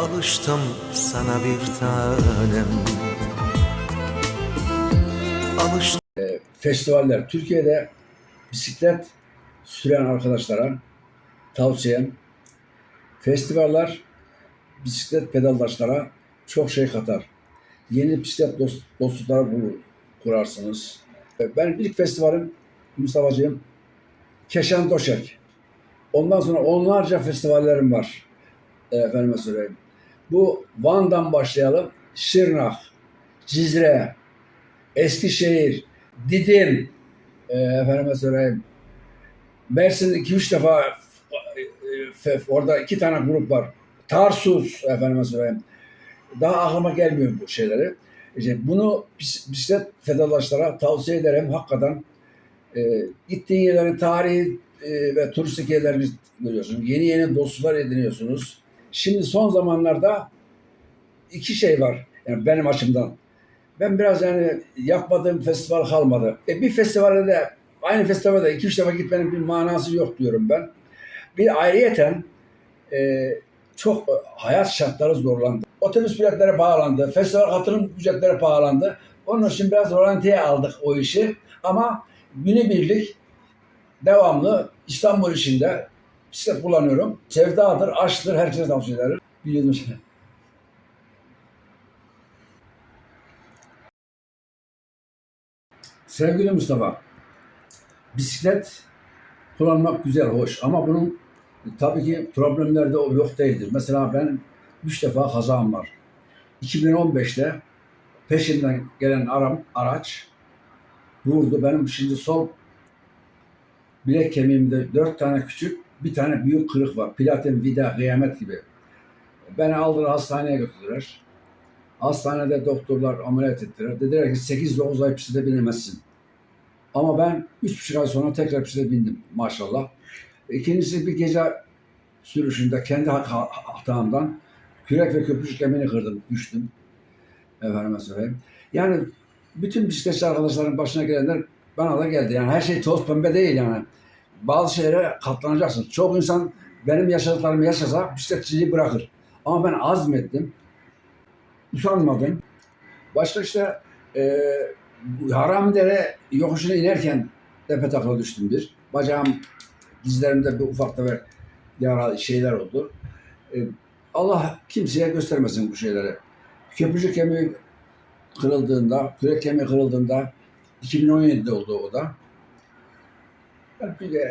alıştım sana bir tanem Alıştım festivaller. Türkiye'de bisiklet süren arkadaşlara tavsiyem festivaller bisiklet pedaldaşlara çok şey katar. Yeni bisiklet dost, dostlukları bulur, kurarsınız. Ben ilk festivalim Mustafa'cığım Keşan Doşek. Ondan sonra onlarca festivallerim var. E, Efendime söyleyeyim. Bu Van'dan başlayalım. Şırnak, Cizre, Eskişehir, Didim, e, efendime söyleyeyim. Mersin'de iki üç defa e, e, orada iki tane grup var. Tarsus, efendime söyleyeyim. Daha aklıma gelmiyor bu şeyleri. İşte bunu bis- bisiklet fedalaşlara tavsiye ederim. Hakikaten e, gittiğin yerlerin tarihi e, ve turistik yerlerini görüyorsunuz. Yeni yeni dostlar ediniyorsunuz. Şimdi son zamanlarda iki şey var. Yani benim açımdan. Ben biraz yani yapmadığım festival kalmadı. E bir festivale de aynı festivalde iki üç defa gitmenin bir manası yok diyorum ben. Bir ayrıyeten e, çok hayat şartları zorlandı. Otobüs biletleri pahalandı. Festival katılım ücretleri pahalandı. Onun için biraz rolantiye aldık o işi. Ama günübirlik devamlı İstanbul içinde bisiklet kullanıyorum. Sevdadır, aşktır, herkese tavsiye ederim. Biliyordum. Sevgili Mustafa, bisiklet kullanmak güzel, hoş ama bunun tabii ki problemleri de yok değildir. Mesela ben üç defa kazam var. 2015'te peşinden gelen aram, araç vurdu. Benim şimdi sol bilek kemiğimde dört tane küçük, bir tane büyük kırık var. Platin, vida, kıyamet gibi. Beni aldılar hastaneye götürdüler. Hastanede doktorlar ameliyat ettiler. Dediler ki 8-9 ay pisiklete binemezsin. Ama ben 3,5 ay sonra tekrar pisiklete bindim maşallah. İkincisi bir gece sürüşünde kendi ha- ha- hatamdan kürek ve köprücük kemiğini kırdım, düştüm. Efendime söyleyeyim. Yani bütün bisikletçi arkadaşların başına gelenler bana da geldi. Yani her şey toz pembe değil yani. Bazı şeylere katlanacaksın. Çok insan benim yaşadıklarımı yaşasa bisikletçiliği bırakır. Ama ben azmettim. Usanmadım. Başka işte e, Haramdere yokuşuna inerken tepe takla düştüm bir. Bacağım dizlerimde bir ufak tefek yara şeyler oldu. E, Allah kimseye göstermesin bu şeyleri. Köprücük kemiği kırıldığında, kürek kemiği kırıldığında 2017'de oldu o da.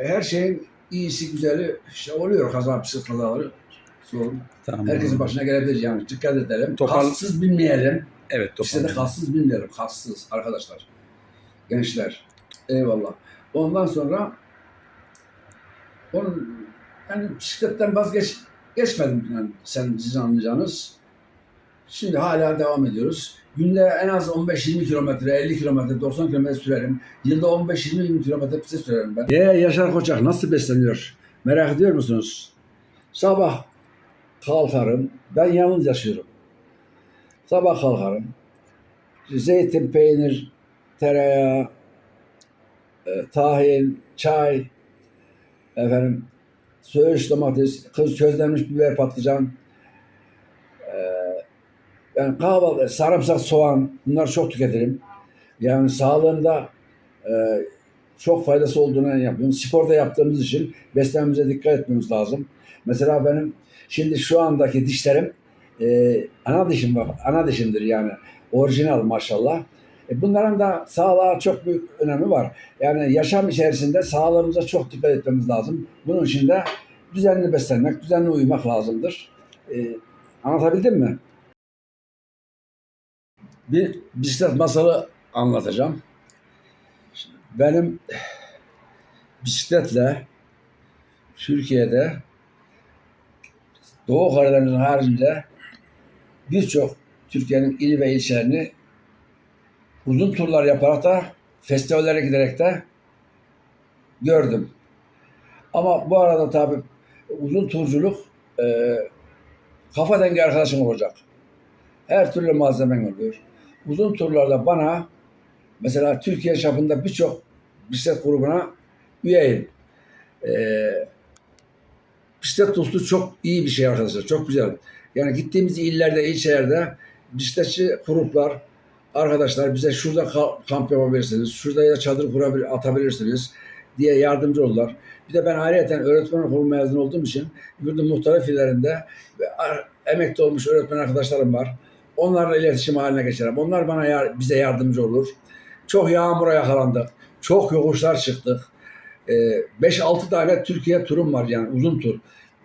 Her şeyin iyisi güzeli işte oluyor kaza psikoloğları. Sorun. Tamam. Herkesin başına gelebilir yani. Dikkat edelim. Topal- Kassız binmeyelim. Evet İşte de kassız binmeyelim. Kassız arkadaşlar. Gençler. Eyvallah. Ondan sonra onun yani bisikletten vazgeç geçmedim yani sen sizin anlayacağınız. Şimdi hala devam ediyoruz. Günde en az 15-20 kilometre, 50 kilometre, 90 kilometre sürerim. Yılda 15-20 kilometre bisiklet sürerim ben. Ee, Yaşar Koçak nasıl besleniyor? Merak ediyor musunuz? Sabah kalkarım. Ben yalnız yaşıyorum. Sabah kalkarım. Zeytin, peynir, tereyağı, e, tahin, çay, efendim, söğüş domates, kız közlenmiş biber patlıcan, e, yani kahvaltı, sarımsak, soğan bunlar çok tüketirim. Yani sağlığımda e, çok faydası olduğuna yapıyorum. Sporda yaptığımız için beslenmemize dikkat etmemiz lazım. Mesela benim şimdi şu andaki dişlerim e, ana dişim var. Ana dişimdir yani. Orijinal maşallah. E, bunların da sağlığa çok büyük önemi var. Yani yaşam içerisinde sağlığımıza çok dikkat etmemiz lazım. Bunun için de düzenli beslenmek, düzenli uyumak lazımdır. E, anlatabildim mi? Bir bisiklet masalı anlatacağım. Benim bisikletle Türkiye'de Doğu Karadeniz'in haricinde birçok Türkiye'nin il ve ilçelerini uzun turlar yaparak da festivallere giderek de gördüm. Ama bu arada tabii uzun turculuk e, kafa dengi arkadaşım olacak. Her türlü malzemen oluyor. Uzun turlarda bana mesela Türkiye çapında birçok bisiklet grubuna üyeyim. E, bisiklet dostu çok iyi bir şey arkadaşlar. Çok güzel. Yani gittiğimiz illerde, ilçelerde bisikletçi gruplar, arkadaşlar bize şurada ka- kamp yapabilirsiniz, şurada ya çadır kurabilir, atabilirsiniz diye yardımcı oldular. Bir de ben ayrıca öğretmen okulu mezunu olduğum için yurdun muhtelif illerinde emekli olmuş öğretmen arkadaşlarım var. Onlarla iletişim haline geçerim. Onlar bana yar- bize yardımcı olur. Çok yağmura yakalandık. Çok yokuşlar çıktık. Ee, 5-6 tane Türkiye turum var yani uzun tur.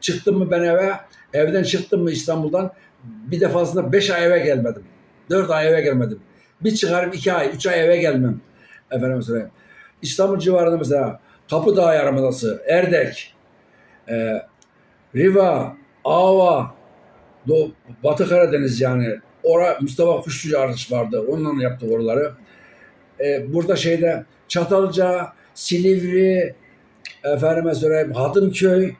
Çıktım mı ben eve, evden çıktım mı İstanbul'dan bir defasında 5 ay eve gelmedim. 4 ay eve gelmedim. Bir çıkarım 2 ay, 3 ay eve gelmem. Efendim söyleyeyim. İstanbul civarında mesela Kapıdağ Yarımadası, Erdek, e, Riva, Ava, Doğu, Batı Karadeniz yani. Ora Mustafa Kuşçu arkadaş vardı. Onunla yaptık oraları. E, burada şeyde Çatalca, Silivri, efendime söyleyeyim Hadımköy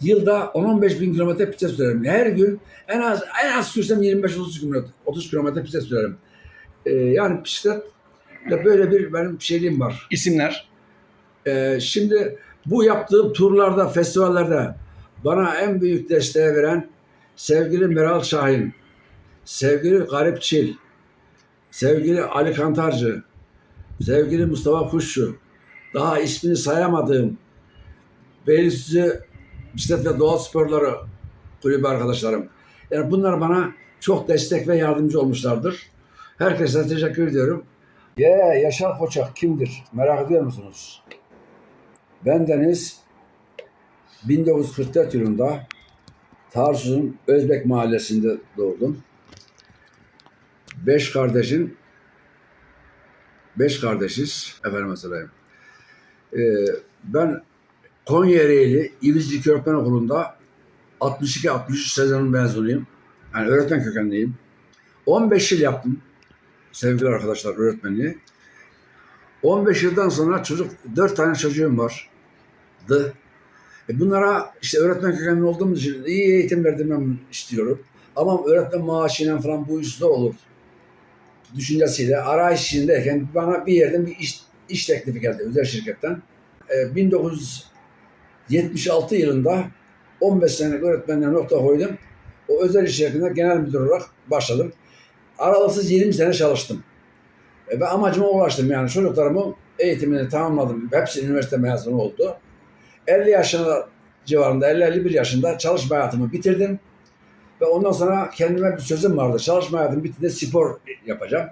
yılda 10-15 bin kilometre bisiklet sürerim. Her gün en az en az sürsem 25-30 kilometre 30 kilometre bisiklet sürerim. E, yani bisikletle böyle bir benim şeyliğim var. İsimler. Ee, şimdi bu yaptığım turlarda, festivallerde bana en büyük desteği veren sevgili Meral Şahin, sevgili Garip Çil, sevgili Ali Kantarcı, sevgili Mustafa Kuşçu, daha ismini sayamadığım Beylikdüzü Bisiklet ve Doğal Sporları kulübü arkadaşlarım. Yani bunlar bana çok destek ve yardımcı olmuşlardır. Herkese teşekkür ediyorum. Ye, Yaşar Koçak kimdir? Merak ediyor musunuz? Bendeniz 1944 yılında Tarsus'un Özbek mahallesinde doğdum. Beş kardeşin beş kardeşiz efendim söyleyeyim. Ee, ben Konya Ereğli İvizci Öğretmen Okulu'nda 62-63 sezonun mezunuyum. Yani öğretmen kökenliyim. 15 yıl yaptım sevgili arkadaşlar öğretmenliği. 15 yıldan sonra çocuk, 4 tane çocuğum var. dı. E bunlara işte öğretmen kökenli olduğumuz için iyi eğitim verdirmem istiyorum. Ama öğretmen maaşıyla falan bu iş olur. Düşüncesiyle arayış içindeyken bana bir yerden bir iş, iş teklifi geldi özel şirketten. E, 1976 yılında 15 senelik öğretmenliğe nokta koydum. O özel iş şirketinde genel müdür olarak başladım. Aralıksız 20 sene çalıştım. E ben amacıma ulaştım yani çocuklarımın eğitimini tamamladım. Hepsi üniversite mezunu oldu. 50 yaşında civarında, 50-51 yaşında çalışma hayatımı bitirdim. Ve ondan sonra kendime bir sözüm vardı. Çalışma hayatım bittiğinde spor yapacağım.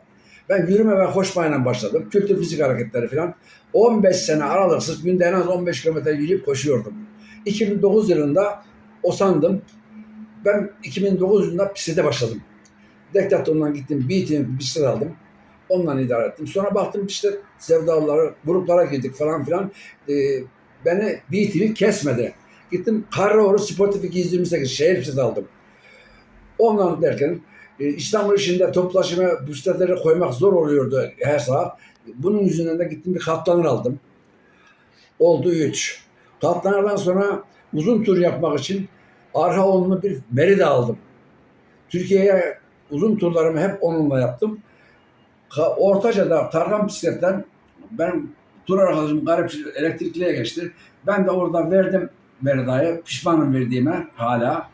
Ben yürüme ve koşmayla başladım. Kültür fizik hareketleri falan. 15 sene aralıksız günde en az 15 kilometre yürüyüp koşuyordum. 2009 yılında osandım. Ben 2009 yılında bisiklete başladım. Decathlon'dan gittim, BT'nin bisiklet aldım. Ondan idare ettim. Sonra baktım işte sevdalıları, gruplara girdik falan filan. Ee, beni BTV kesmedi. Gittim Karroğlu Sportif 228 şehir bisikleti aldım. Ondan derken e, İstanbul içinde toplu taşıma bisikletleri koymak zor oluyordu her saat. Bunun yüzünden de gittim bir katlanır aldım. Oldu 3. Katlanırdan sonra uzun tur yapmak için arka onlu bir Merida aldım. Türkiye'ye uzun turlarımı hep onunla yaptım. Ortaca'da Tarkan bisikletten benim tur arkadaşım garip elektrikliye geçti. Ben de orada verdim Merida'ya. Pişmanım verdiğime hala.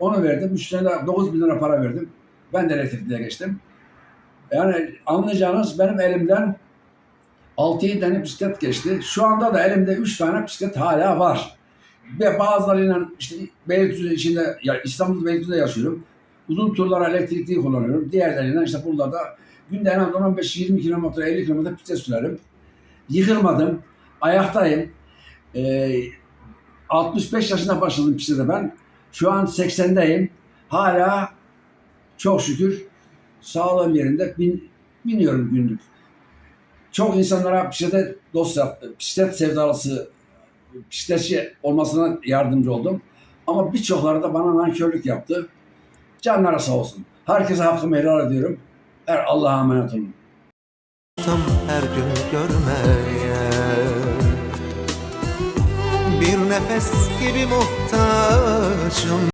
Onu verdim. Üstüne de 9 bin lira para verdim. Ben de elektrikliye geçtim. Yani anlayacağınız benim elimden 6-7 tane bisiklet geçti. Şu anda da elimde 3 tane bisiklet hala var. Ve bazılarıyla işte Beylikdüzü içinde, ya İstanbul Beylikdüzü'de yaşıyorum. Uzun turlara elektrikli kullanıyorum. Diğerlerinden işte burada da günde en az 15-20 kilometre, 50 kilometre bisiklet sürerim. Yıkılmadım. Ayaktayım. Ee, 65 yaşında başladım bisiklete ben. Şu an 80'deyim. Hala çok şükür sağlığım yerinde bin, biniyorum günlük. Çok insanlara bisiklete dost yaptı. Bisiklet sevdalısı, bisikletçi olmasına yardımcı oldum. Ama birçokları da bana nankörlük yaptı. Canlara sağ olsun. Herkese hakkımı helal ediyorum. Her Allah'a emanet olun. Her gün görmeye Bir nefes gibi muhtaçım